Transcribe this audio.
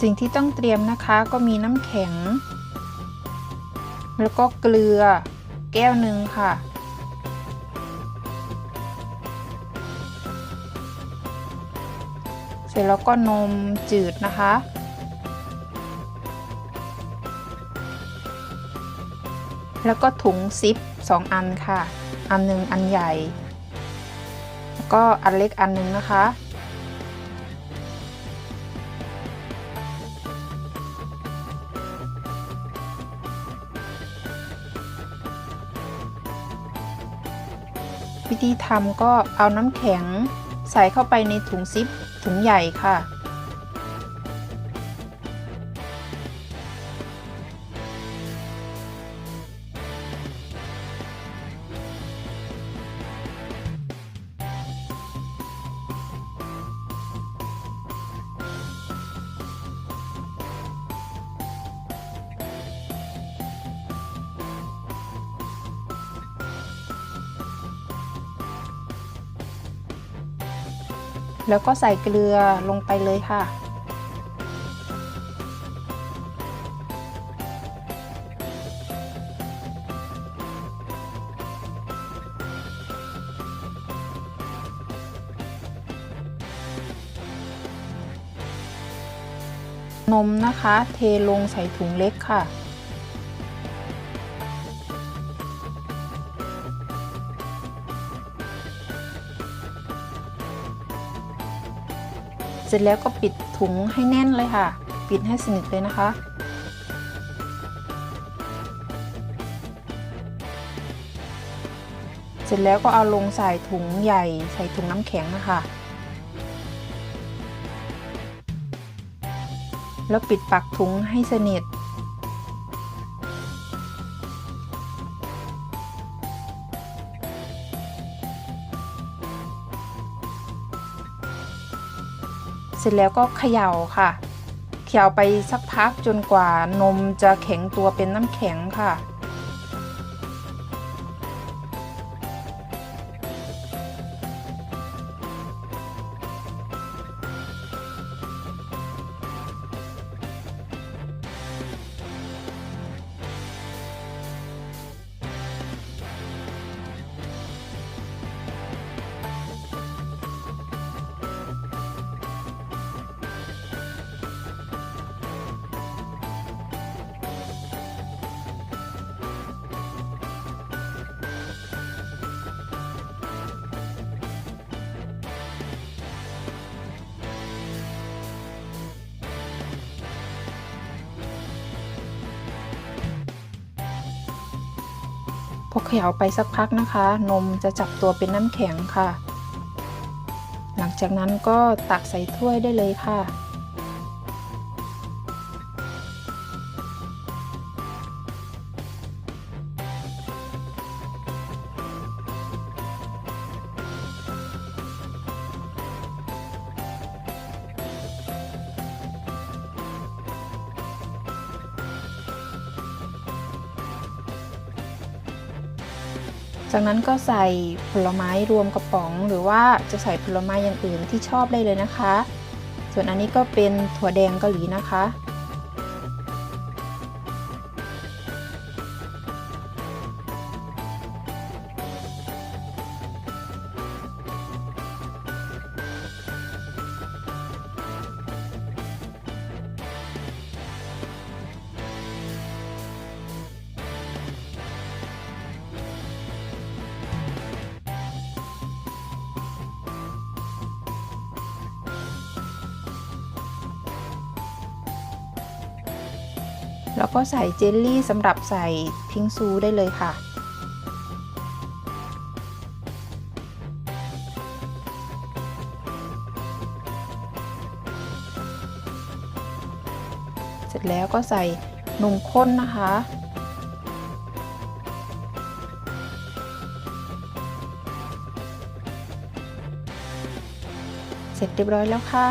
สิ่งที่ต้องเตรียมนะคะก็มีน้ำแข็ง แล้วก็เกลือแก้วหนึ่งค่ะ เสร็จแล้วก็นมจืดนะคะ แล้วก็ถุงซิป2อันค่ะ อันหนึ่งอันใหญ่ แล้วก็อันเล็กอันหนึ่งนะคะ วิธีทำก็เอาน้ำแข็งใส่เข้าไปในถุงซิปถุงใหญ่ค่ะ แล้วก็ใส่เกลือลงไปเลยค่ะ นมนะคะ เทลงใส่ถุงเล็กค่ะ เสร็จแล้วก็ปิดถุงให้แน่นเลยค่ะ ปิดให้สนิทเลยนะคะ เสร็จแล้วก็เอาลงใส่ถุงใหญ่ใส่ถุงน้ำแข็งนะคะ แล้วปิดปักถุงให้สนิท เสร็จแล้วก็เขย่าค่ะ เขย่าไปสักพักจนกว่านมจะแข็งตัวเป็นน้ำแข็งค่ะ อเขย่าไปสักพักนะคะ นมจะจับตัวเป็นน้ำแข็งค่ะ หลังจากนั้นก็ตักใส่ถ้วยได้เลยค่ะ จากนั้นก็ใส่ผลไม้รวมกระป๋อง หรือว่าจะใส่ผลไม้อย่างอื่นที่ชอบได้เลยนะคะ ส่วนอันนี้ก็เป็นถั่วแดงเกาหลีนะคะ แล้วก็ใส่เจลลี่สำหรับใส่พิงซูได้เลยค่ะ เสร็จแล้วก็ใส่นมข้นนะคะเสร็จเรียบร้อยแล้วค่ะ